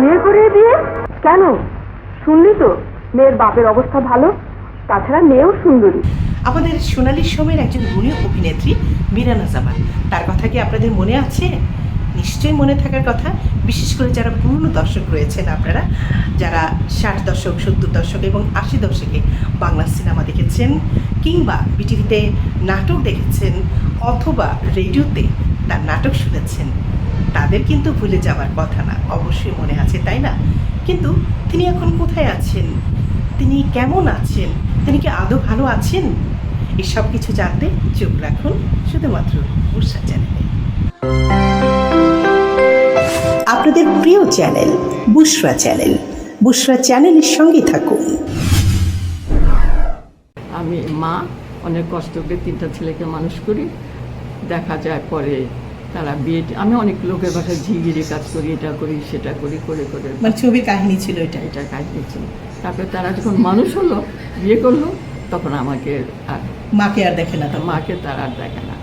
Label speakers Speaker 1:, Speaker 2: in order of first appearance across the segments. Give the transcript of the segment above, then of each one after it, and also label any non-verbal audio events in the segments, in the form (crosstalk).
Speaker 1: বিয়ে করে দিয়ে? কেন? শুনলি তো, মেয়ের বাপের অবস্থা ভালো, তাছাড়া মেয়েও সুন্দরী।
Speaker 2: আমাদের সোনালী সময়ের একজন গুণী অভিনেত্রী মিরানা জামান তার কথা কি আপনাদের মনে আছে? নিশ্চয়ই মনে থাকার কথা, বিশেষ করে যারা পুরনো দর্শক রয়েছেন আপনারা, যারা ষাট দশক, সত্তর দশক এবং আশি দশকে বাংলা সিনেমা দেখেছেন, কিংবা বিটিভিতে নাটক দেখেছেন, অথবা রেডিওতে তার নাটক শুনেছেন তাদের কিন্তু ভুলে যাওয়ার কথা না। অবশ্যই মনে আছে, তাই না? কিন্তু তিনি এখন কোথায় আছেন? তিনি কেমন আছেন? তিনি কি আদৌ ভালো আছেন? এসব কিছু জানতে চোখ রাখুন শুধুমাত্র উষা চ্যানেলে। আপনাদের প্রিয় চ্যানেল বুশরা চ্যানেল। বুশরা চ্যানেলের সঙ্গে থাকুন।
Speaker 3: আমি মা, অনেক কষ্ট করে তিনটা ছেলেকে মানুষ করি। দেখা যায় পরে তারা বিয়ে আমি অনেক লোকের বাসায় ঝিগিরি কাজ করি এটা করি সেটা করি করে করে।
Speaker 2: মানে ছবির কাহিনী ছিল এটা?
Speaker 3: এটা কাজ ছিল। তারপরে তারা যখন মানুষ হলো বিয়ে করল তখন আমাকে আর
Speaker 2: মাকে আর দেখে না
Speaker 3: মাকে তারা আর দেখে না।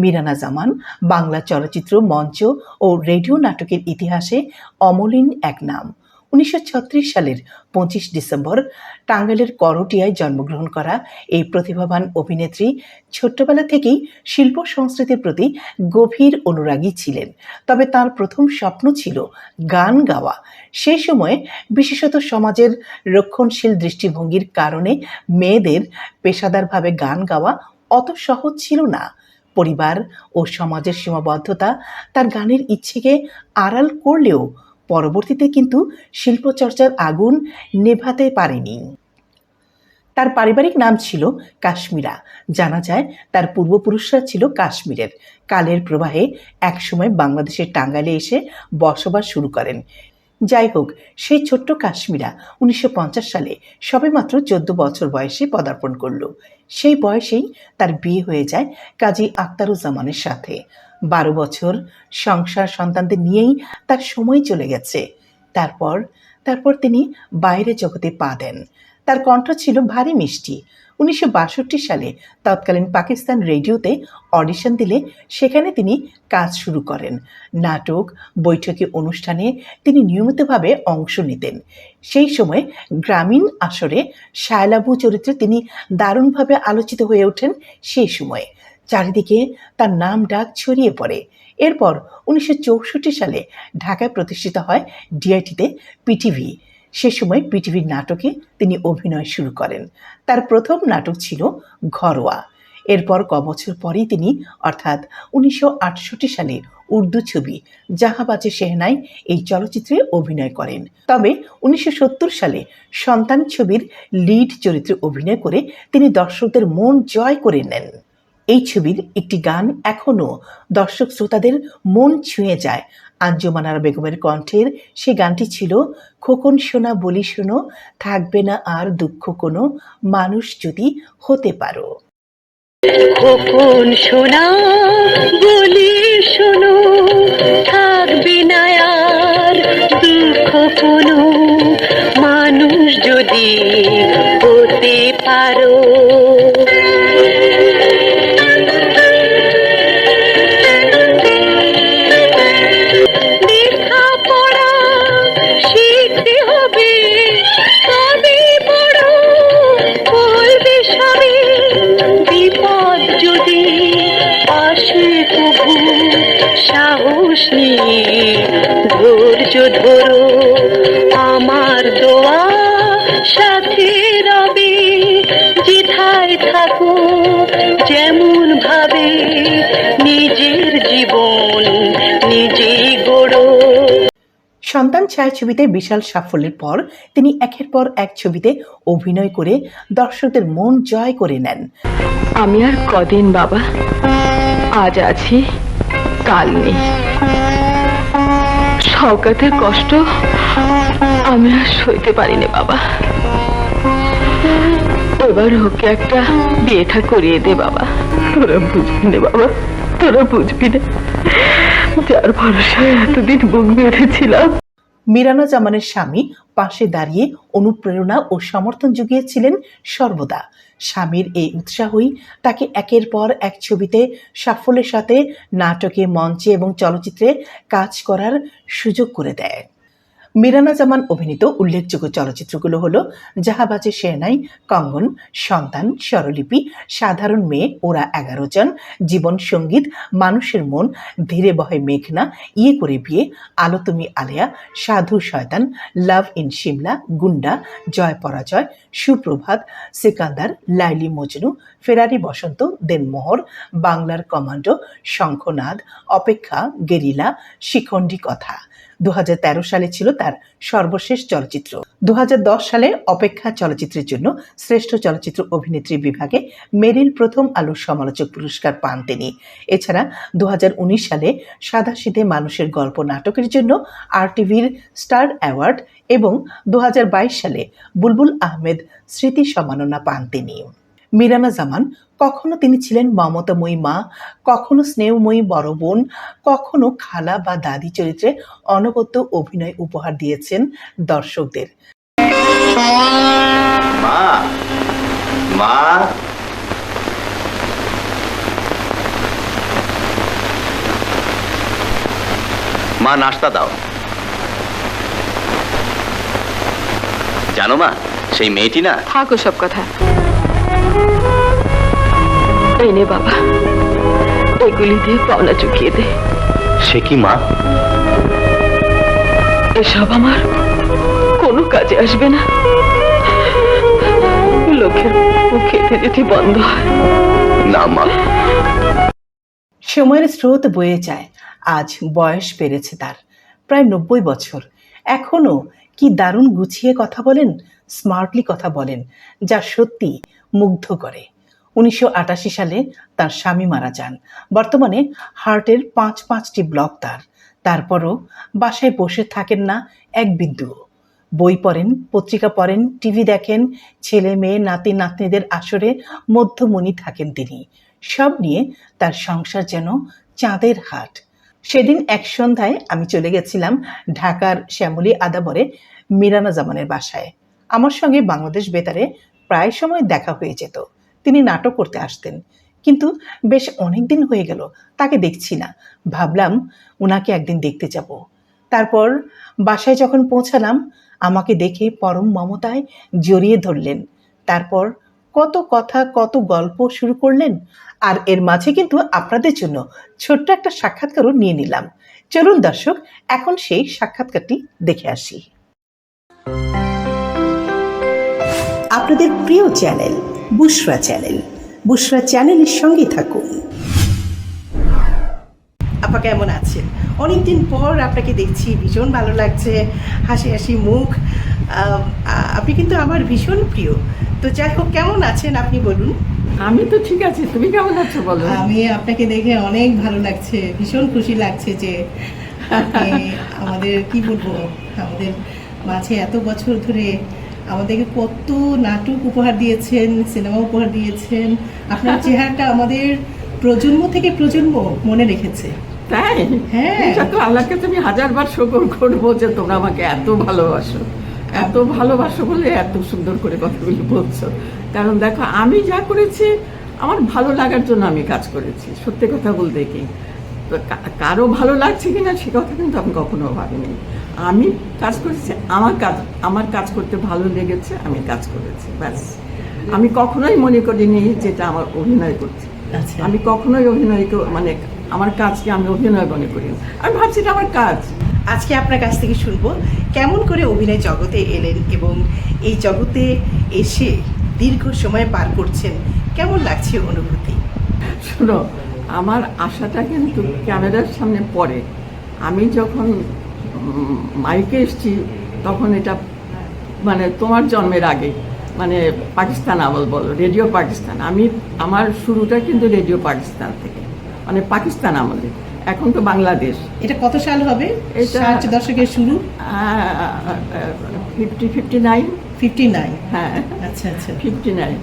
Speaker 2: মিরানা জামান বাংলা চলচ্চিত্র মঞ্চ ও রেডিও নাটকের ইতিহাসে অমলিন এক নাম। উনিশশো ছত্রিশ সালের পঁচিশ ডিসেম্বর টাঙ্গাইলের করটিয়ায় জন্মগ্রহণ করা এই প্রতিভাবান অভিনেত্রী ছোট্টবেলা থেকেই শিল্প সংস্কৃতির প্রতি গভীর অনুরাগী ছিলেন। তবে তার প্রথম স্বপ্ন ছিল গান গাওয়া। সেই সময়ে বিশেষত সমাজের রক্ষণশীল দৃষ্টিভঙ্গির কারণে মেয়েদের পেশাদারভাবে গান গাওয়া অত সহজ ছিল না। পরিবার ও সমাজের সীমাবদ্ধতা তার গানের ইচ্ছেকে আড়াল করলেও পরবর্তীতে কিন্তু শিল্পচর্চার আগুন নেভাতে পারেনি। তার পারিবারিক নাম ছিল কাশ্মীরা। জানা যায়, তার পূর্বপুরুষরা ছিল কাশ্মীরের। কালের প্রবাহে একসময় বাংলাদেশের টাঙ্গাইলে এসে বসবাস শুরু করেন। যাই হোক, সেই ছোট্ট কাশ্মীরা উনিশশো পঞ্চাশ সালে সবেমাত্র চোদ্দ বছর বয়সে পদার্পণ করল। সেই বয়সেই তার বিয়ে হয়ে যায় কাজী আক্তারুজ্জামানের সাথে। বারো বছর সংসার সন্তানদের নিয়েই তার সময় চলে গেছে। তারপর তারপর তিনি বাইরে জগতে পা দেন। তার কণ্ঠ ছিল ভারী মিষ্টি। উনিশশো বাষট্টি সালে তৎকালীন পাকিস্তান রেডিওতে অডিশন দিলে সেখানে তিনি কাজ শুরু করেন। নাটক বৈঠকে অনুষ্ঠানে তিনি নিয়মিতভাবে অংশ নিতেন। সেই সময় গ্রামীণ আসরে শায়লাবু চরিত্রে তিনি দারুণভাবে আলোচিত হয়ে ওঠেন। সেই সময়ে চারিদিকে তার নাম ডাক ছড়িয়ে পড়ে। এরপর উনিশশো চৌষট্টি সালে ঢাকায় প্রতিষ্ঠিত হয় ডিআইটিতে পিটিভি সে সময় পিটিভির নাটকে তিনি অভিনয় শুরু করেন। তার প্রথম নাটক ছিল ঘরোয়া। এরপর ক বছর পরেই তিনি, অর্থাৎ উনিশশো আটষট্টি সালে উর্দু ছবি জাহাবাজে শেহনাই এই চলচ্চিত্রে অভিনয় করেন। তবে উনিশশো সত্তর সালে সন্তান ছবির লিড চরিত্রে অভিনয় করে তিনি দর্শকদের মন জয় করে নেন। এই ছবির একটি গান এখনও দর্শক শ্রোতাদের মন ছুঁয়ে যায়। আঞ্জুমানারা বেগমের কণ্ঠের সে গানটি ছিল, খোকন শোনা বলি শোনো, থাকবে না আর দুঃখ কোনো, মানুষ যদি হতে পারো।
Speaker 4: খোকন শোনা বলি শোনো, থাকবে না আর দুঃখ কোনো, মানুষ যদি নিয়ে ধৈর্য ধরো আমার দোয়া সাথে রবে যেথায় থাকো যেমন ভাবে নিজের জীবন নিজেই গড়ো।
Speaker 2: সন্তান ছায়াছবিতে বিশাল সাফল্যের পর তিনি একের পর এক ছবিতে অভিনয় করে দর্শকদের মন জয় করে নেন।
Speaker 5: আমি আর কদিন বাবা আজ আছি কাল নেই। শওকাতের কষ্ট আমি আর সইতে পারিনি, বাবা। এবার ওকে একটা বিয়েটা করিয়ে দে, বাবা। তোরা বুঝবি না, বাবা। তোরা বুঝবি না। যার ভরসায় এতদিন বুক বেঁধেছিলাম
Speaker 2: মিরানা জামানের স্বামী পাশে দাঁড়িয়ে অনুপ্রেরণা ও সমর্থন জুগিয়েছিলেন সর্বদা। স্বামীর এই উৎসাহই তাকে একের পর এক ছবিতে, সাফল্যের সাথে, নাটকে, মঞ্চে এবং চলচ্চিত্রে কাজ করার সুযোগ করে দেয়। মিরানা জামান অভিনীত উল্লেখযোগ্য চলচ্চিত্রগুলো হলো জাহাবাজে শেরনাই কঙ্গন, সন্তান, স্বরলিপি, সাধারণ মেয়ে, ওরা এগারো জন, জীবন সংগীত, মানুষের মন, ধীরে বহে মেঘনা ইয়ে করে বিয়ে, আলো তুমি আলেয়া, সাধু শয়তান, লাভ ইন সিমলা গুন্ডা, জয় পরাজয়, সুপ্রভাত, সিকান্দার, লাইলি মজনু, ফেরারি বসন্ত, দেনমোহর, বাংলার কমান্ডো, শঙ্খনাদ, অপেক্ষা, গেরিলা, শিখণ্ডী কথা। দু হাজার তেরো সালে ছিল তার সর্বশেষ চলচ্চিত্র। দু হাজার দশ সালে অপেক্ষা চলচ্চিত্রের জন্য শ্রেষ্ঠ চলচ্চিত্র অভিনেত্রী বিভাগে মেরিল প্রথম আলোর সমালোচক পুরস্কার পান তিনি। এছাড়া দু হাজার উনিশ সালে সাদাসিধে মানুষের গল্প নাটকের জন্য আরটিভির স্টার অ্যাওয়ার্ড এবং দু হাজার বাইশ সালে বুলবুল আহমেদ স্মৃতি সম্মাননা পান তিনি। মিরানা জামান কখনো তিনি ছিলেন মমতাময়ী মা কখনো স্নেহময়ী বড় বোন কখনো খালা বা দাদি চরিত্রে অনবদ্য অভিনয় উপহার দিয়েছেন দর্শকদের।
Speaker 6: মা মা। মা নাস্তা দাও। জানো মা সেই মেয়েটি না?
Speaker 5: থাকো সব কথা। এই নে বাবা। এগুলি দিয়ে পাওনা চুকিয়ে দে।
Speaker 6: সে কি মা?
Speaker 5: এসব আমার কোনো কাজে আসবে না। লোকের যদি বন্ধ হয়।
Speaker 6: না মা।
Speaker 2: সময়ের স্রোত বয়ে যায়। আজ বয়স বেড়েছে তার। প্রায় নব্বই বছর। এখনও কি দারুণ গুছিয়ে কথা বলেন স্মার্টলি কথা বলেন যা সত্যি মুগ্ধ করে। উনিশশো আটাশি সালে তার স্বামী মারা যান। বর্তমানে হার্টের পাঁচ পাঁচটি ব্লক তার। তারপরও বাসায় বসে থাকেন না এক বিন্দুও বই পড়েন, পত্রিকা পড়েন, টিভি দেখেন, ছেলে মেয়ে, নাতি, নাতনিদের আসরে মধ্যমণি থাকেন তিনি। সব নিয়ে তার সংসার যেন চাঁদের হাট। সেদিন এক সন্ধ্যায় আমি চলে গেছিলাম ঢাকার শ্যামলী আদাবরে মিরানা জামানের বাসায়। আমার সঙ্গে বাংলাদেশ বেতারে প্রায় সময় দেখা হয়ে যেত। তিনি নাটক করতে আসতেন। কিন্তু বেশ অনেক দিন হয়ে গেল, তাকে দেখছি না। ভাবলাম ওনাকে একদিন দেখতে যাব। তারপর বাসায় যখন পৌঁছালাম, আমাকে দেখে পরম মমতায় জড়িয়ে ধরলেন। তারপর কত কথা, কত গল্প শুরু করলেন, আর এর মাঝে কিন্তু আপনাদের জন্য ছোট্ট একটা সাক্ষাৎকারও নিয়ে নিলাম। চলুন দর্শক, এখন সেই সাক্ষাৎকারটি দেখে আসি। আপনাদের প্রিয় চ্যানেল বুশরা চ্যানেল। বুশরা চ্যানেলের সঙ্গে থাকুন। আপা কেমন আছেন? অনেকদিন পর আপনাকে দেখছি ভীষণ ভালো লাগছে হাসি হাসি মুখ। আপনি কিন্তু আমার ভীষণ প্রিয়। তো যাই হোক কেমন আছেন আপনি বলুন?
Speaker 3: আমি তো ঠিক আছি তুমি কেমন আছো বলো?
Speaker 2: আমি আপনাকে দেখে অনেক ভালো লাগছে ভীষণ খুশি লাগছে যে আমাদের কি বলব আমাদের মাঝে এত বছর ধরে আমাদেরকে কত নাটক উপহার দিয়েছেন সিনেমা উপহার দিয়েছেন। আপনার (laughs) চেহারাটা আমাদের প্রজন্ম থেকে প্রজন্ম মনে রেখেছে।
Speaker 3: তাই?
Speaker 2: হ্যাঁ।
Speaker 3: তো আল্লাহকে তুমি হাজারবার শকর করব যে তোমরা আমাকে এত ভালোবাসো। এত ভালোবাসো বলে এত সুন্দর করে কথাগুলি বলছো। কারণ দেখো আমি যা করেছি আমার ভালো লাগার জন্য আমি কাজ করেছি। সত্যি কথা বলতে কি? তো কারও ভালো লাগছে কিনা সে কথা কিন্তু আমি কখনো ভাবিনি। আমি কাজ করেছি আমার কাজ আমার কাজ করতে ভালো লেগেছে আমি কাজ করেছি ব্যাস। আমি কখনোই মনে করিনি যেটা আমার অভিনয় করছি
Speaker 2: আচ্ছা।
Speaker 3: আমি কখনোই অভিনয় মানে আমার কাজকে আমি অভিনয় মনে করি। আমি ভাবছি এটা আমার কাজ।
Speaker 2: আজকে আপনার কাছ থেকে শুনব কেমন করে অভিনয় জগতে এলেন এবং এই জগতে এসে দীর্ঘ সময় পার করছেন কেমন লাগছে অনুভূতি?
Speaker 3: শোনো আমার আশাটা কিন্তু ক্যামেরার সামনে পড়ে। আমি যখন মাইকে এসছি তখন এটা মানে তোমার জন্মের আগে মানে পাকিস্তান আমল বলো রেডিও পাকিস্তান। আমি আমার শুরুটা কিন্তু রেডিও পাকিস্তান থেকে মানে পাকিস্তান আমলে। এখন তো বাংলাদেশ।
Speaker 2: এটা কত সাল হবে? ষাট দশকের শুরু?
Speaker 3: Fifty fifty nine
Speaker 2: fifty nine
Speaker 3: হ্যাঁ।
Speaker 2: আচ্ছা আচ্ছা।
Speaker 3: ফিফটি নাইন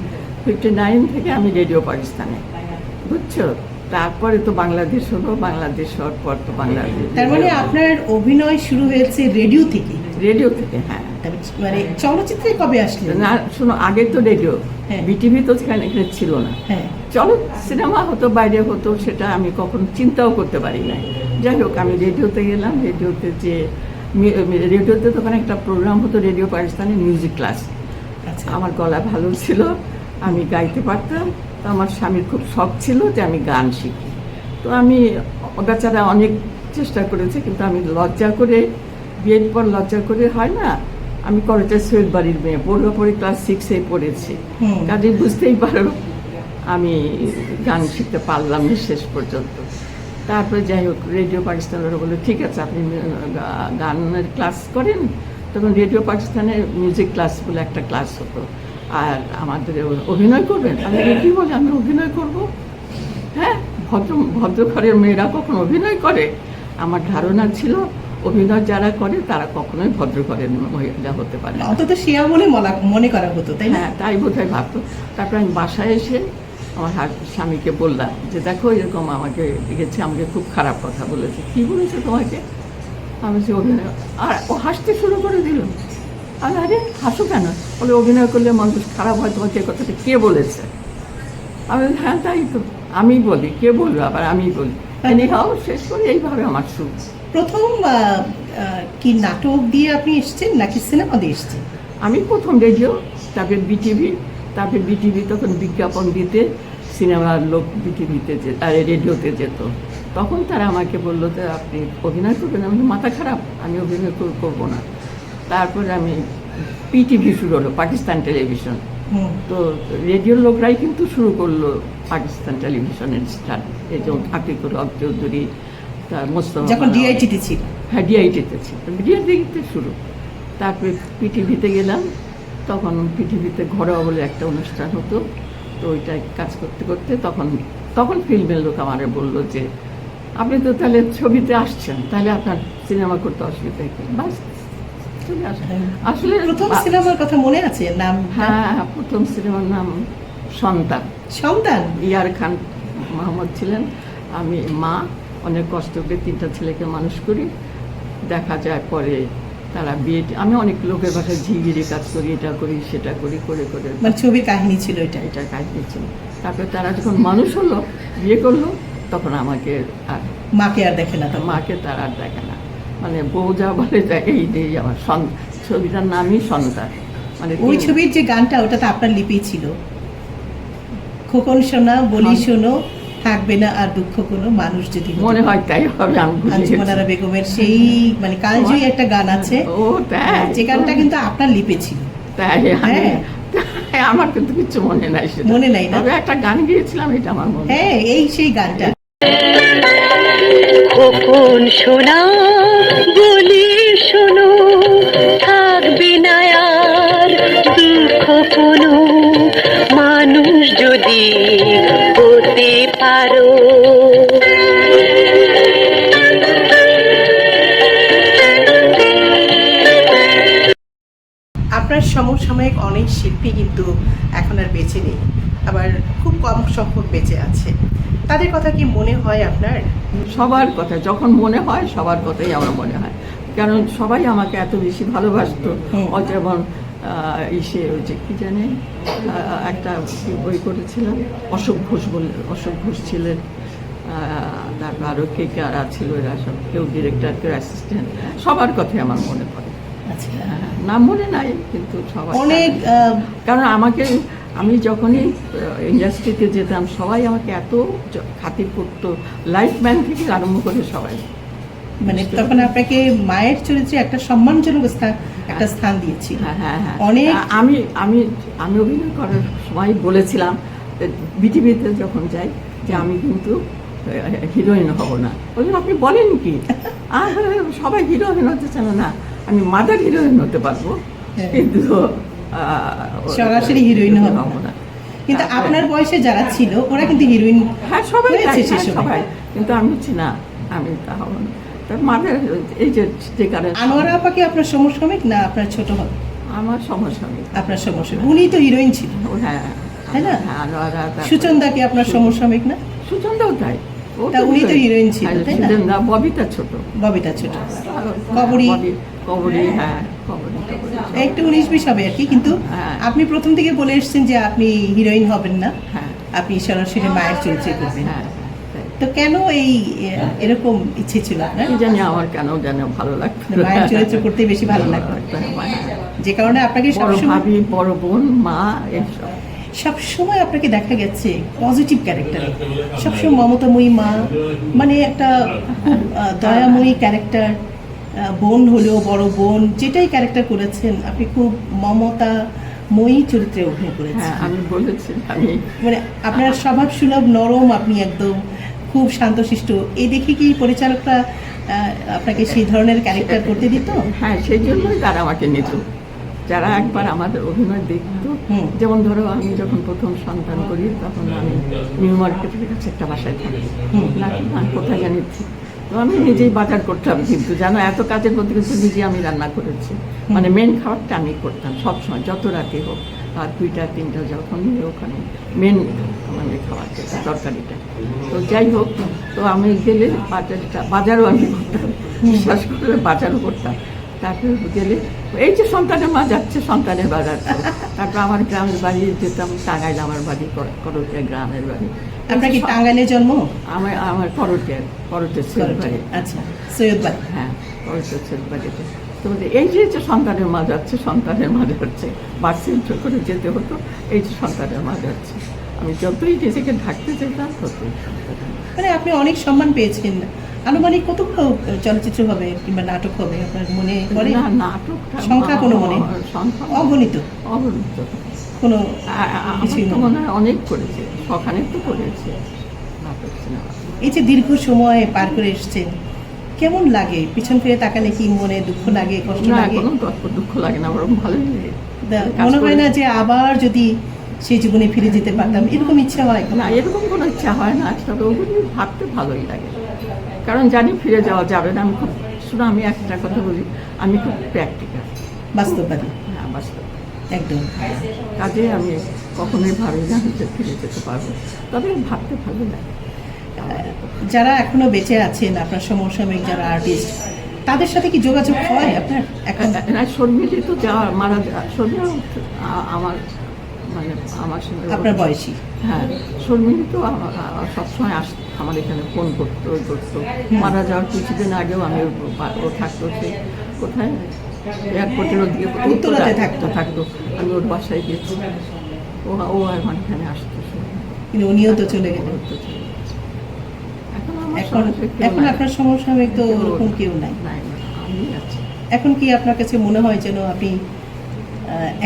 Speaker 3: ফিফটি নাইন থেকে আমি রেডিও পাকিস্তানে। বুঝছ? তারপরে তো বাংলাদেশ হলো বাংলাদেশ হওয়ার পর তো বাংলাদেশ।
Speaker 2: তার মানে আপনার অভিনয় শুরু হয়েছে রেডিও থেকে?
Speaker 3: রেডিও থেকে হ্যাঁ।
Speaker 2: মানে চলচ্চিত্রে কবে আসলেন?
Speaker 3: না শোনো আগে তো রেডিও
Speaker 2: হ্যাঁ।
Speaker 3: বিটিভি তো সেখানে ছিল না।
Speaker 2: হ্যাঁ।
Speaker 3: চলো সিনেমা হতো বাইরে হতো সেটা আমি কখনো চিন্তাও করতে পারি না যাই হোক আমি রেডিওতে গেলাম রেডিওতে যে রেডিওতে তখন একটা প্রোগ্রাম হতো রেডিও পাকিস্তানের মিউজিক ক্লাস।
Speaker 1: আচ্ছা।
Speaker 3: আমার গলা ভালো ছিল আমি গাইতে পারতাম তো আমার স্বামীর খুব শখ ছিল যে আমি গান শিখি। তো আমি বেচারা অনেক চেষ্টা করেছে কিন্তু আমি লজ্জা করে বিয়ের পর লজ্জা করে হয় না আমি কলেজের সৈয়দ বাড়ির মেয়ে পড়ুয়া পড়ে ক্লাস সিক্সে পড়েছি। কাজে বুঝতেই পারো আমি গান শিখতে পারলাম না শেষ পর্যন্ত। তারপরে যাই হোক রেডিও পাকিস্তান ওরা বলল ঠিক আছে আপনি গানের ক্লাস করেন। তখন রেডিও পাকিস্তানের মিউজিক ক্লাস বলে একটা ক্লাস হতো। আর আমাদের অভিনয় করবেন? আমি কি বলে আমি অভিনয় করব? হ্যাঁ? ভদ্র ভদ্র ঘরের মেয়েরা কখন অভিনয় করে? আমার ধারণা ছিল অভিনয় যারা করে তারা কখনোই ভদ্র ঘরের মহিলা হতে পারে
Speaker 1: অন্তত শিয়া বলে মনে করা হতো তাই
Speaker 3: হ্যাঁ তাই বোধহয় ভাবতো। তারপর আমি বাসায় এসে আমার স্বামীকে বললাম যে দেখো এরকম আমাকে দেখেছে আমাকে খুব খারাপ কথা বলেছে। কি বলেছে তোমাকে? আমি যে অভিনয়। আর ও হাসতে শুরু করে দিল। আমি আরে হাসো কেন? বলে অভিনয় করলে মানুষ খারাপ হয় তোমাকে কথাটা কে বলেছে? আমি হ্যাঁ তাই তো। আমি বলি কে বলবে আবার আমি বলি। এনিহাও শেষ করে এইভাবে আমার সুখ
Speaker 1: প্রথম কি নাটক দিয়ে আপনি এসছেন নাকি সিনেমা দিয়ে এসেছেন?
Speaker 3: আমি প্রথম রেডিও তারপরে বিটিভি তারপরে বিটিভি তখন বিজ্ঞাপন দিতে সিনেমার লোক বিটিভিতে যে আর রেডিওতে যেত। তখন তারা আমাকে বলল যে আপনি অভিনয় করবেন? আমি মাথা খারাপ আমি অভিনয় করব না। তারপরে আমি পিটিভি শুরু হলো পাকিস্তান টেলিভিশন। তো রেডিওর লোকরাই কিন্তু শুরু করল পাকিস্তান টেলিভিশনের স্টার এই যে আকিকুর হক চৌধুরী তার মোস্তফা
Speaker 1: যখন ডিআইটিতে ছিল।
Speaker 3: হ্যাঁ ডিআইটিতে ছিল। ডিআইটিতে শুরু। তারপরে পিটিভিতে গেলাম। তখন পিটিভিতে ঘরোয়া বলে একটা অনুষ্ঠান হতো। তো ওইটায় কাজ করতে করতে তখন তখন ফিল্মের লোক আমারে বলল যে আপনি তো তাহলে ছবিতে আসছেন তাহলে আপনার সিনেমা করতে অসুবিধা কি? বাস চলে আসেন। আসলে
Speaker 1: প্রথম সিনেমার কথা মনে আছে? নাম
Speaker 3: হ্যাঁ প্রথম সিনেমার নাম সন্তান।
Speaker 1: সন্তান?
Speaker 3: ইয়ার খান মোহাম্মদ ছিলেন। আমি মা অনেক কষ্ট করে তিনটা ছেলেকে মানুষ করি। দেখা যায় পরে তারা বিয়ে আমি অনেক লোকের বাসায় ঝিগিরি কাজ করি এটা করি সেটা করি করে করে।
Speaker 1: মানে ছবির কাহিনী ছিল এটা?
Speaker 3: এটা কাজ ছিল। তারপরে তারা যখন মানুষ হলো বিয়ে করল তখন আমাকে আর
Speaker 1: মাকে আর দেখে না
Speaker 3: মাকে তারা আর দেখে না। মানে বউ যা বলে এই যে আমার ছবিটার নামই সন্তান। মানে
Speaker 1: ওই ছবির যে গানটা ওটা তো আপনার লিপি ছিল। খোকন শোনা বলি
Speaker 3: হ্যাঁ।
Speaker 1: শোনো থাকবে না আর দুঃখ কোনো মানুষ যদি
Speaker 3: মনে হয় তাই হবে
Speaker 1: আঞ্জুমানারা বেগমের সেই মানে কালজয়ী একটা গান আছে।
Speaker 3: ও তাই?
Speaker 1: যে গানটা কিন্তু আপনার লিপে ছিল।
Speaker 3: তাই
Speaker 1: হ্যাঁ।
Speaker 3: আমার কিন্তু কিছু মনে নাই
Speaker 1: মনে নাই না?
Speaker 3: তবে একটা গান গিয়েছিলাম এটা আমার মনে
Speaker 1: হ্যাঁ এই সেই গানটা।
Speaker 4: খোকন শোনা বলি শোনো, থাকবে না আর দুঃখ কোনো। মানুষ যদি হতে পারো।
Speaker 1: আপনার সমসাময়িক অনেক শিল্পী কিন্তু এখন আর বেঁচে নেই, আবার খুব কম সংখ্যক বেঁচে আছে। তাদের কথা কি মনে হয় আপনার?
Speaker 3: সবার কথা যখন মনে হয় সবার কথাই আমার মনে হয়। কারণ সবাই আমাকে এত বেশি ভালোবাসতো। যেমন ইসে ওই যে কি জানে একটা বই করেছিলাম অশোক ঘোষ বলে অশোক ঘোষ ছিলেন। তারপর আরও কে কারা ছিল এরা সব কেউ ডিরেক্টর কেউ অ্যাসিস্ট্যান্ট সবার কথাই আমার মনে পড়ে।
Speaker 1: আচ্ছা।
Speaker 3: হ্যাঁ, নাম মনে নাই কিন্তু সবাই
Speaker 1: অনেক
Speaker 3: কারণ আমাকে আমি যখনই ইন্ডাস্ট্রিতে যেতাম সবাই আমাকে এত খাতির করতো লাইফ ম্যান থেকে আরম্ভ করে সবাই।
Speaker 1: মানে তখন আপনাকে মায়ের চরিত্রে একটা সম্মানজনক স্থান একটা স্থান দিয়েছিল
Speaker 3: হ্যাঁ হ্যাঁ হ্যাঁ।
Speaker 1: অনেক-
Speaker 3: আমি আমি আমি অভিনয় করার সময় বলেছিলাম বিটিভিতে যখন যাই যে আমি কিন্তু হিরোইন হব না। বললেন আপনি বলেন কি? (laughs) আর সবাই হিরোইন হতে চান না। আমি মাদার হিরোইন হতে পারব।
Speaker 1: হ্যাঁ।
Speaker 3: কিন্তু
Speaker 1: সরাসরি হিরোইন হব। না। কিন্তু আপনার বয়সে যারা ছিল ওরা কিন্তু হিরোইন
Speaker 3: হ্যাঁ সবাই হ্যাঁ, সবাই। কিন্তু আমি হচ্ছি না আমি তা হব না। তার মাদের এই যে যে কারণে
Speaker 1: আনোয়ারা আপা কি আপনার সমসাময়িক না আপনার ছোট হবে
Speaker 3: আমার সমস্যা নেই
Speaker 1: আপনার সমসাময়িক। উনি তো হিরোইন ছিল।
Speaker 3: হ্যাঁ
Speaker 1: তাই না?
Speaker 3: হ্যাঁ, আনোয়ারা,
Speaker 1: সুচন্দা কি আপনার সমসাময়িক না?
Speaker 3: সুচন্দাও তাই
Speaker 1: তা উনি তো হিরোইন ছিল,
Speaker 3: হ্যাঁ,
Speaker 1: তাই না?
Speaker 3: ববিতা ছোট।
Speaker 1: ববিতা ছোট। কবরী।
Speaker 3: কবরী হ্যাঁ
Speaker 1: একটু উনিশ বিশ হবে আর কি কিন্তু
Speaker 3: হ্যাঁ।
Speaker 1: আপনি প্রথম থেকে বলে এসেছেন যে আপনি হিরোইন হবেন না।
Speaker 3: হ্যাঁ।
Speaker 1: আপনি সরাসরি মায়ের চরিত্রে করবেন।
Speaker 3: হ্যাঁ
Speaker 1: তো কেন এই এরকম ইচ্ছে ছিল আপনার?
Speaker 3: জানি আমার কেন যেন ভালো লাগতো
Speaker 1: মায়ের চরিত্র করতে বেশি ভালো লাগতো। যে কারণে আপনাকে সবসময়
Speaker 3: বড় বোন মা এসব
Speaker 1: সবসময় আপনাকে দেখা গেছে পজিটিভ ক্যারেক্টারে সবসময় মমতাময়ী মা মানে একটা খুব দয়াময়ী ক্যারেক্টার বোন হলেও বড় বোন যেটাই ক্যারেক্টার করেছেন আপনি খুব মমতাময়ী চরিত্রে অভিনয় করেছেন।
Speaker 3: হ্যাঁ আমি বলেছি আমি
Speaker 1: মানে আপনার স্বভাব সুলভ নরম আপনি একদম খুব শান্তশিষ্ট। এই দেখে কি পরিচালকরা আপনাকে সেই ধরনের ক্যারেক্টার করতে দিত?
Speaker 3: হ্যাঁ সেই জন্যই তারা আমাকে নিত। যারা একবার আমাদের অভিনয় দেখতো। যেমন ধরো আমি যখন প্রথম সন্তান করি তখন আমি নিউ মার্কেটের কাছে একটা বাসায় থাকি। না কোথায় জানি আমি নিজেই বাজার করতাম কিন্তু জানো, এত কাজের মধ্যে কিন্তু নিজে আমি রান্না করেছি। মানে মেন খাবারটা আমি করতাম সবসময়, যত রাতে হোক, রাত দুইটা, তিনটা, যখন ওখানে মেন মানে খাবার তরকারিটা। তো যাই হোক, তো আমি গেলে বাজারটা, বাজারও আমি করতাম, বিশ্বাস করে বাজারও করতাম। তারপরে গেলে, এই যে সন্তানের মা যাচ্ছে, সন্তানের যাচ্ছে তারপর আমার গ্রামের বাড়ি যেতাম, টাঙ্গাইল আমার বাড়ি, কর- করটিয়া গ্রামের বাড়ি।
Speaker 1: আপনার কি টাঙ্গাইলে জন্ম?
Speaker 3: আমার আমার করটিয়া করটিয়া ছেলে বাড়ি।
Speaker 1: আচ্ছা সৈয়দ বাড়ি
Speaker 3: হ্যাঁ করটিয়া ছেলে বাড়িতে। তো এই যে যে সন্তানের মা যাচ্ছে সন্তানের মা যাচ্ছে বাস সেন্টার করে যেতে হতো এই যে সন্তানের মা যাচ্ছে আমি যতই নিজেকে ঢাকতে যেতাম ততই
Speaker 1: মানে আপনি অনেক সম্মান পেয়েছেন আনুমানিক কতগুলো চলচ্চিত্র হবে কিংবা নাটক হবে আপনার মনে পড়ে?
Speaker 3: না নাটকটা
Speaker 1: সংখ্যা কোনো মনে?
Speaker 3: সংখ্যা
Speaker 1: অগণিত।
Speaker 3: অগণিত।
Speaker 1: কোনো কিছুই না।
Speaker 3: মনে হয় অনেক করেছে সখানে তো করেছে।
Speaker 1: এই যে দীর্ঘ সময় পার করে এসেছেন কেমন লাগে? পিছন ফিরে তাকালে কি মনে দুঃখ লাগে কষ্ট লাগে?
Speaker 3: দুঃখ লাগে না বরং ভালোই লাগে।
Speaker 1: মনে হয় না যে আবার যদি সেই জীবনে ফিরে যেতে পারতাম এরকম ইচ্ছা হয়?
Speaker 3: না এরকম কোনো ইচ্ছা হয় না তবে ওগুলি ভাবতে ভালোই লাগে। কারণ জানি ফিরে যাওয়া যাবে না আমি খুব শুনে আমি একটা কথা বলি আমি খুব প্র্যাকটিক্যাল
Speaker 1: বাস্তববাদী।
Speaker 3: হ্যাঁ বাস্তব
Speaker 1: একদম।
Speaker 3: কাজে আমি কখনোই ভাবি না ফিরে যেতে পারব। তবে ভাবতে ভালো লাগে।
Speaker 1: যারা এখনও বেঁচে আছেন আপনার সমসাময়িক যারা আর্টিস্ট তাদের সাথে কি যোগাযোগ হয় আপনার এখন?
Speaker 3: না শর্মিলি তো যাওয়া মারা শর্মিলা আমার মানে আমার সঙ্গে
Speaker 1: আপনার বয়সী।
Speaker 3: হ্যাঁ শর্মিলি তো সবসময় আস আমার এখানে ফোন করতো ওই করতো। মারা যাওয়ার কিছুদিন আগেও আমি ও থাকতো সে। কোথায়? এয়ারপোর্টের ওদিকে
Speaker 1: উত্তরাতে থাকতো।
Speaker 3: থাকতো আমি ওর বাসায় গেছি। ও ও এখন এখানে আসতো
Speaker 1: কিন্তু উনিও তো চলে গেলেন।
Speaker 3: গেছে। এখন
Speaker 1: এখন আপনার সমসাময়িক তো ওরকম কেউ নাই। এখন কি আপনার কাছে মনে হয় যেন আপনি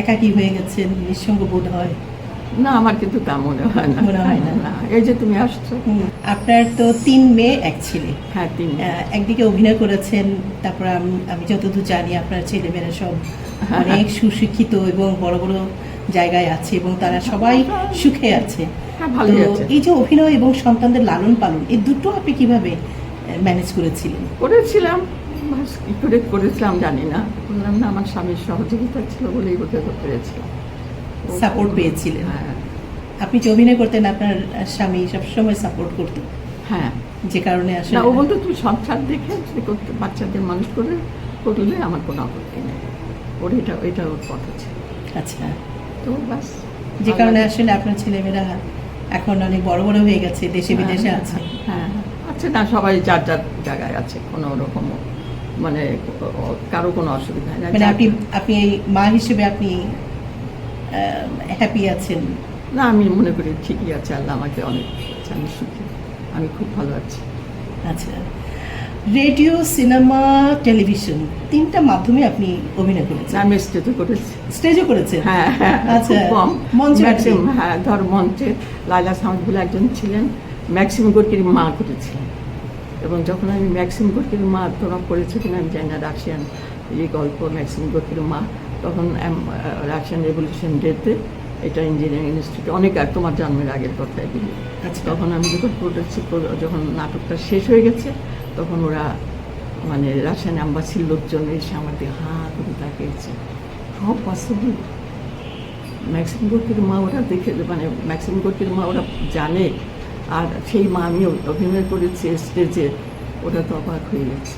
Speaker 1: একাকী হয়ে গেছেন নিঃসঙ্গ বোধ হয়?
Speaker 3: না আমার কিন্তু তা মনে হয় না।
Speaker 1: মনে হয় না।
Speaker 3: এই যে তুমি আসছো।
Speaker 1: আপনার তো তিন মেয়ে এক ছেলে।
Speaker 3: হ্যাঁ তিন
Speaker 1: একদিকে অভিনয় করেছেন তারপর আমি- যতদূর জানি আপনার ছেলেমেয়েরা সব অনেক সুশিক্ষিত এবং বড় বড় জায়গায় আছে এবং তারা সবাই সুখে আছে।
Speaker 3: হ্যাঁ
Speaker 1: তো এই যে অভিনয় এবং সন্তানদের লালন পালন এই দুটো আপনি কীভাবে ম্যানেজ করেছিলেন?
Speaker 3: করেছিলাম কি করে করেছিলাম জানি না। বললাম না আমার স্বামীর সহযোগিতা ছিল বলেই করতে পেরেছিলাম।
Speaker 1: Support পেয়েছিলেন।
Speaker 3: হ্যাঁ
Speaker 1: আপনি যে অভিনয় করতেন আপনার স্বামী সবসময় সাপোর্ট করতেন
Speaker 3: হ্যাঁ।
Speaker 1: যে কারণে আসলে
Speaker 3: ও বলতো তুই সংসার দেখে করতে বাচ্চাদের মানুষ করে করলে আমার কোনো আপত্তি নেই। ওর এটা এটা ওর কথা ছিল।
Speaker 1: আচ্ছা।
Speaker 3: তো বাস
Speaker 1: যে কারণে আসলে আপনার ছেলেমেয়েরা এখন অনেক বড় বড় হয়ে গেছে দেশে বিদেশে আছে।
Speaker 3: হ্যাঁ আচ্ছা না সবাই যার যার জায়গায় আছে কোনো রকম মানে কারও কোনো অসুবিধা নেই।
Speaker 1: মানে আপনি আপনি এই মা হিসেবে আপনি হ্যাপি আছেন
Speaker 3: না আমি মনে করি ঠিকই আছে আল্লাহ আমাকে অনেক আমি সুখী আমি খুব ভালো আছি।
Speaker 1: আচ্ছা। রেডিও সিনেমা টেলিভিশন তিনটা মাধ্যমে আপনি অভিনয় করেছেন।
Speaker 3: আমি করেছি।
Speaker 1: স্টেজও করেছেন?
Speaker 3: হ্যাঁ হ্যাঁ
Speaker 1: আচ্ছা,
Speaker 3: কম।
Speaker 1: মঞ্চে
Speaker 3: হ্যাঁ ধর মঞ্চে লাইলা সাউন্ড বলে একজন ছিলেন ম্যাক্সিম গোর্কির মা করেছিলেন। এবং যখন আমি ম্যাক্সিম গোর্কির মা তোরা পড়েছে কিনা আমি জানি না রাশিয়ান এই গল্প ম্যাক্সিম গোর্কির মা তখন রাশিয়ান রেভলিউশন ডেতে এটা ইঞ্জিনিয়ারিং ইনস্টিটিউট অনেক আর তোমার জন্মের আগের কথা এগুলি
Speaker 1: আচ্ছা।
Speaker 3: তখন আমি যখন পড়েছি যখন নাটকটা শেষ হয়ে গেছে তখন ওরা মানে রাশিয়ান অ্যাম্বাসির লোকজন এসে আমার দিকে হাঁ করে তাকিয়েছে। হাউ পসিবল ম্যাক্সিম গোর্কির মা ওরা দেখে মানে ম্যাক্সিম গোর্কির মা ওরা জানে। আর সেই মা আমি অভিনয় করেছি স্টেজে ওটা তো অবাক হয়ে গেছে।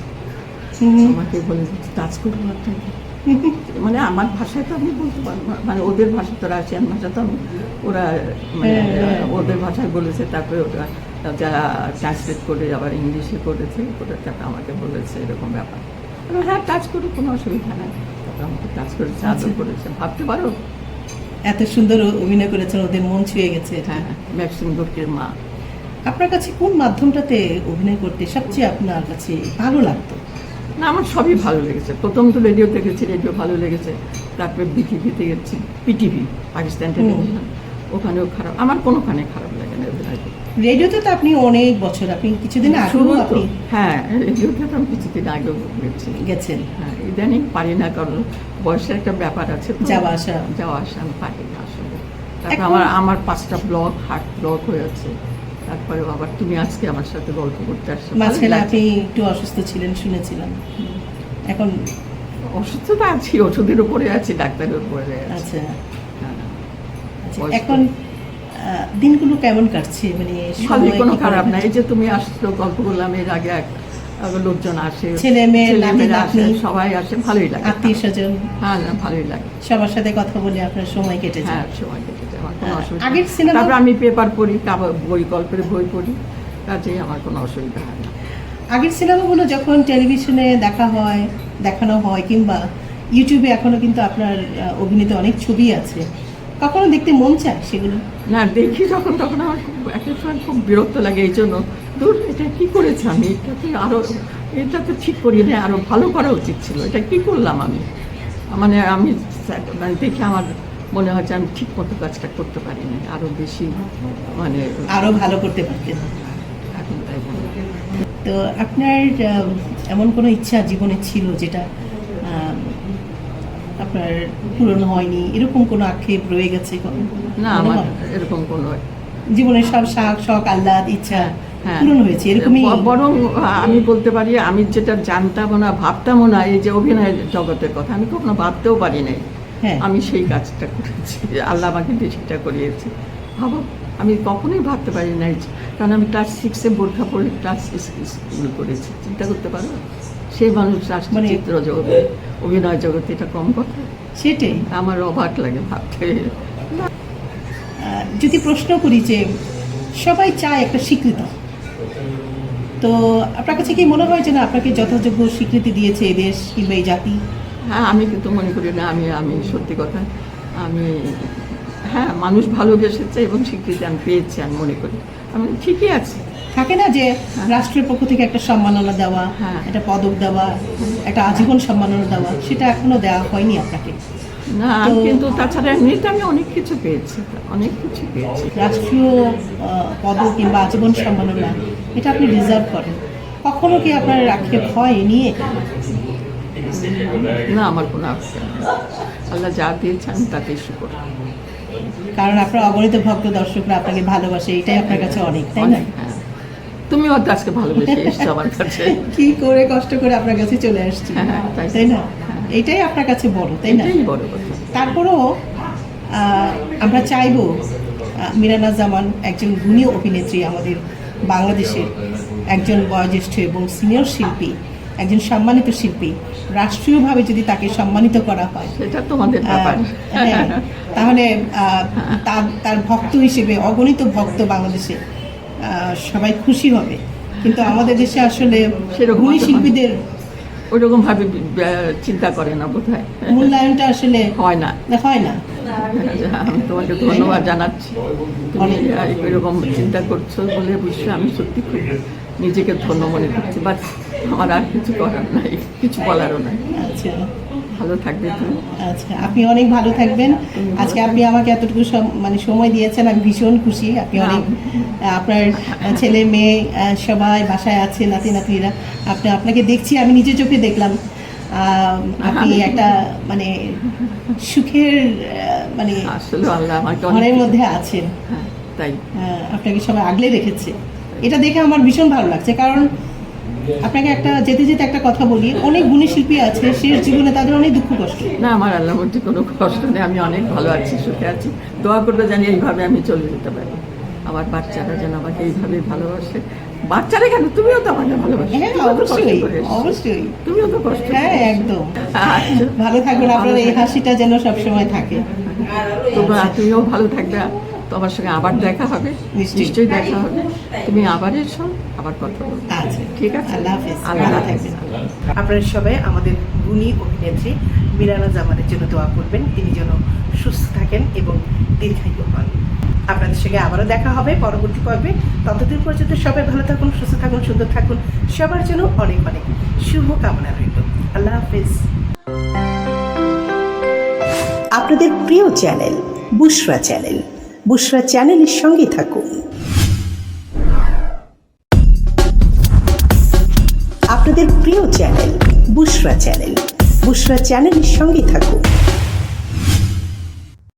Speaker 3: আমাকে বলে টাচ করব আপনাকে (laughs) মানে আমার ভাষায় তো আমি বলতে পারব না। মানে ওদের ভাষা তো রাশিয়ান ভাষা তো আমি ওরা মানে
Speaker 1: হ্যাঁ, হ্যাঁ।
Speaker 3: ওদের ভাষায় বলেছে তারপরে ওরা যারা ট্রান্সলেট করে আবার ইংলিশে করেছে করে তারপরে আমাকে বলেছে এরকম ব্যাপার। হ্যাঁ টাচ করো কোনো অসুবিধা নেই। তারপরে আমাকে টাচ করেছে আদর করেছে। ভাবতে পারো।
Speaker 1: এত সুন্দর অভিনয় করেছেন ওদের মন ছুঁয়ে গেছে।
Speaker 3: হ্যাঁ ম্যাক্সিম গোর্কের মা।
Speaker 1: আপনার কাছে কোন মাধ্যমটাতে অভিনয় করতে সবচেয়ে আপনার কাছে ভালো লাগতো?
Speaker 3: না আমার সবই ভালো লেগেছে। প্রথম তো রেডিও দেখেছি রেডিও ভালো লেগেছে। তারপরে বিটিভিতে গেছি। পিটিভি পাকিস্তান টেলিভিশন ওখানেও খারাপ আমার কোনোখানে খারাপ লাগে না।
Speaker 1: রেডিওতে তো আপনি অনেক বছর আপনি কিছুদিন আগেও
Speaker 3: শুরু
Speaker 1: আপনি
Speaker 3: হ্যাঁ রেডিওতে তো আমি কিছুদিন আগেও গেছি।
Speaker 1: গেছেন।
Speaker 3: হ্যাঁ ইদানিং পারি না কারণ বয়সের একটা ব্যাপার আছে
Speaker 1: যাওয়া আসা।
Speaker 3: যাওয়া আসা আমি পারি না আসলে। তারপর আমার আমার পাঁচটা ব্লক হার্ট ব্লক হয়ে আছে। তারপরে আবার তুমি আজকে আমার সাথে গল্প করতে আসছো।
Speaker 1: মাঝখানে আপনি একটু অসুস্থ ছিলেন শুনেছিলাম। এখন
Speaker 3: অসুস্থতা আছি ওষুধের উপরে আছি ডাক্তারের উপরে আছে।
Speaker 1: আচ্ছা। আচ্ছা। এখন দিনগুলো কেমন কাটছে? মানে সবই
Speaker 3: কোনো খারাপ না এই যে তুমি আসছো গল্প করলাম এর আগে এক এক লোকজন আসে
Speaker 1: ছেলে মেয়ে,
Speaker 3: ছেলেমেয়েরা আসে। সবাই আসে ভালোই লাগে।
Speaker 1: আত্মীয় স্বজন।
Speaker 3: হ্যাঁ না, ভালোই লাগে।
Speaker 1: সবার সাথে কথা বলে আপনার সময় কেটে যায়।
Speaker 3: হ্যাঁ সময় কেটে যায় আমার কোনো
Speaker 1: হ্যাঁ,
Speaker 3: অসুবিধা
Speaker 1: আগের। সিনেমা-
Speaker 3: তারপর আমি পেপার পড়ি তারপর বই গল্পের বই পড়ি কাজেই আমার কোনো অসুবিধা হয় না।
Speaker 1: আগের সিনেমাগুলো যখন টেলিভিশনে দেখা হয় দেখানো হয় কিংবা ইউটিউবে এখনও কিন্তু আপনার আহ, অভিনীত অনেক ছবি আছে কখনো দেখতে মন চায় সেগুলো?
Speaker 3: না দেখি যখন তখন আমার খুব একটা সময় খুব বিরক্ত লাগে এই জন্য দূর এটা কি করেছে আমি? এটাতে আরও এটা তো ঠিক করি না আরও ভালো করা উচিত ছিল। এটা কি করলাম আমি? মানে আমি মানে দেখে আমার মনে হয় যে আমি ঠিক মতো কাজটা করতে পারিনি আরও বেশি মানে
Speaker 1: আরও ভালো করতে পারতেন।
Speaker 3: এখন তাই
Speaker 1: তো আপনার এমন কোনো ইচ্ছা জীবনে ছিল যেটা আপনার পূরণ হয়নি? এরকম কোনো আক্ষেপ রয়ে গেছে
Speaker 3: না আমার এরকম কোনো
Speaker 1: জীবনের সব শখ শখ আহ্লাদ ইচ্ছা
Speaker 3: হ্যাঁ।
Speaker 1: পূরণ হয়েছে এরকমই
Speaker 3: বরং আমি বলতে পারি আমি যেটা জানতামও না ভাবতামও না এই যে অভিনয় জগতের কথা আমি কখনো ভাবতেও পারি নাই।
Speaker 1: হ্যাঁ।
Speaker 3: আমি সেই কাজটা করেছি আল্লাহ আমাকে সেটা করিয়েছে। ভাবো আমি কখনোই ভাবতে পারি নাই কারণ আমি ক্লাস সিক্সে বোরখা পড়ে ক্লাস স্কুল করেছি চিন্তা করতে পারো? সেই মানুষ
Speaker 1: মানে-
Speaker 3: চিত্র জগতে অভিনয় জগতে এটা কম কথা।
Speaker 1: সেটাই।
Speaker 3: আমার অবাক লাগে ভাবতে।
Speaker 1: যদি প্রশ্ন করি যে সবাই চায় একটা স্বীকৃতি তো আপনার কাছে কি মনে হয় যে না আপনাকে যথাযোগ্য স্বীকৃতি দিয়েছে দেশ কিংবা এই জাতি?
Speaker 3: হ্যাঁ আমি কিন্তু মনে করি না আমি আমি সত্যি কথা আমি হ্যাঁ মানুষ ভালোবেসেছে এবং স্বীকৃতি আমি পেয়েছি আমি মনে করি। আমি ঠিকই আছে।
Speaker 1: থাকে না যে রাষ্ট্রের পক্ষ থেকে একটা সম্মাননা দেওয়া
Speaker 3: হ্যাঁ।
Speaker 1: একটা পদক দেওয়া একটা আজীবন সম্মাননা দেওয়া সেটা এখনও দেওয়া হয়নি আপনাকে?
Speaker 3: না কিন্তু তাছাড়া এমনিতে আমি অনেক কিছু পেয়েছি অনেক কিছু পেয়েছি।
Speaker 1: রাষ্ট্রীয় পদক কিংবা আজীবন সম্মাননা এটা আপনি রিজার্ভ করেন। কখনো কি আপনার আক্ষেপ হয় নিয়ে?
Speaker 3: না আমার কোনো নেই। আল্লাহ যা দিয়েছে আমি তাতেই শুকর।
Speaker 1: কারণ আপনার অগণিত ভক্ত দর্শকরা আপনাকে ভালোবাসে এটাই আপনার কাছে অনেক তাই না?
Speaker 3: হ্যাঁ। তুমিও তো আজকে ভালোবেসে এসছো আমার কাছে। (laughs)
Speaker 1: কি করে কষ্ট করে আপনার কাছে চলে আসছি
Speaker 3: হ্যাঁ, তাই।
Speaker 1: তাই না? এটাই আপনার কাছে বড় তাই না?
Speaker 3: বড়
Speaker 1: তারপরেও আমরা চাইব মিরানা জামান একজন গুণী অভিনেত্রী আমাদের বাংলাদেশের একজন বয়োজ্যেষ্ঠ এবং সিনিয়র শিল্পী একজন সম্মানিত শিল্পী রাষ্ট্রীয়ভাবে যদি তাকে সম্মানিত করা হয়
Speaker 3: সেটা তোমাদের ব্যাপার।
Speaker 1: হ্যাঁ, তাহলে তার তার ভক্ত হিসেবে অগণিত ভক্ত বাংলাদেশে সবাই খুশি হবে। কিন্তু আমাদের দেশে আসলে গুণী শিল্পীদের
Speaker 3: ওইরকম ভাবে চিন্তা করে না বোধ হয়
Speaker 1: মূল্যায়নটা আসলে
Speaker 3: হয় না।
Speaker 1: হয় না।
Speaker 3: আমি তোমাকে ধন্যবাদ জানাচ্ছি। তুমি এরকম চিন্তা করছ বলে বুঝছ আমি সত্যি খুব নিজেকে ধন্য মনে করছি বাট আমার আর কিছু করার নাই কিছু বলারও নাই।
Speaker 1: আচ্ছা।
Speaker 3: ভালো থাকবে তুমি।
Speaker 1: আচ্ছা আপনি অনেক ভালো থাকবেন। আজকে আপনি আমাকে এতটুকু মানে সময় দিয়েছেন আমি ভীষণ খুশি। আপনি অনেক আপনার ছেলে মেয়ে সবাই বাসায় আছে নাতি নাতিরা আপনি আপনাকে দেখছি আমি নিজে চোখে দেখলাম। আপনি একটা মানে সুখের মানে
Speaker 3: আসলে আল্লাহ আমাকে
Speaker 1: ঘরের মধ্যে আছেন।
Speaker 3: হ্যাঁ, তাই।
Speaker 1: আপনাকে সবাই আগলে রেখেছে। এটা দেখে আমার ভীষণ ভালো লাগছে কারণ আপনাকে একটা যেতে যেতে একটা কথা বলি অনেক গুণী শিল্পী আছে শেষ জীবনে তাদের অনেক দুঃখ কষ্ট।
Speaker 3: না আমার আল্লাহ মধ্যে কোনো কষ্ট নেই আমি অনেক ভালো আছি সুখে আছি। দোয়া করতে জানি এইভাবে আমি চলে যেতে পারি। আমার বাচ্চারা যেন আমাকে এইভাবে ভালোবাসে। বাচ্চারা কেন? তুমিও তো আমাকে ভালোবাসো।
Speaker 1: হ্যাঁ অবশ্যই অবশ্যই।
Speaker 3: তুমিও তো কষ্ট
Speaker 1: হ্যাঁ একদম।
Speaker 3: আচ্ছা।
Speaker 1: ভালো থাকবেন আপনার এই হাসিটা যেন সবসময় থাকে।
Speaker 3: তোমরা তুমিও ভালো থাকবে। তোমার সঙ্গে আবার দেখা হবে।
Speaker 1: নিশ্চয়ই।
Speaker 3: দেখা হবে। তুমি আবার এসো আবার কথা বলব
Speaker 1: আচ্ছা।
Speaker 3: ঠিক আছে?
Speaker 1: আল্লাহ হাফেজ।
Speaker 3: আল্লাহ হাফেজ।
Speaker 1: আপনারা সবাই আমাদের গুণী অভিনেত্রী মিরানা জামানের জন্য দোয়া করবেন। তিনি যেন সুস্থ থাকেন এবং দীর্ঘায়ু আপনাদের সঙ্গে আবারও দেখা হবে পরবর্তী পর্বে। ততদিন পর্যন্ত সবাই ভালো থাকুন, সুস্থ থাকুন, সুন্দর থাকুন। সবার জন্য অনেক অনেক শুভ কামনা রইল। আল্লাহ হাফেজ। আপনাদের প্রিয় চ্যানেল, বুশরা চ্যানেল। বুশরা চ্যানেলের সঙ্গে থাকুন। আপনাদের প্রিয় চ্যানেল, বুশরা চ্যানেল। বুশরা চ্যানেলের সঙ্গে থাকুন।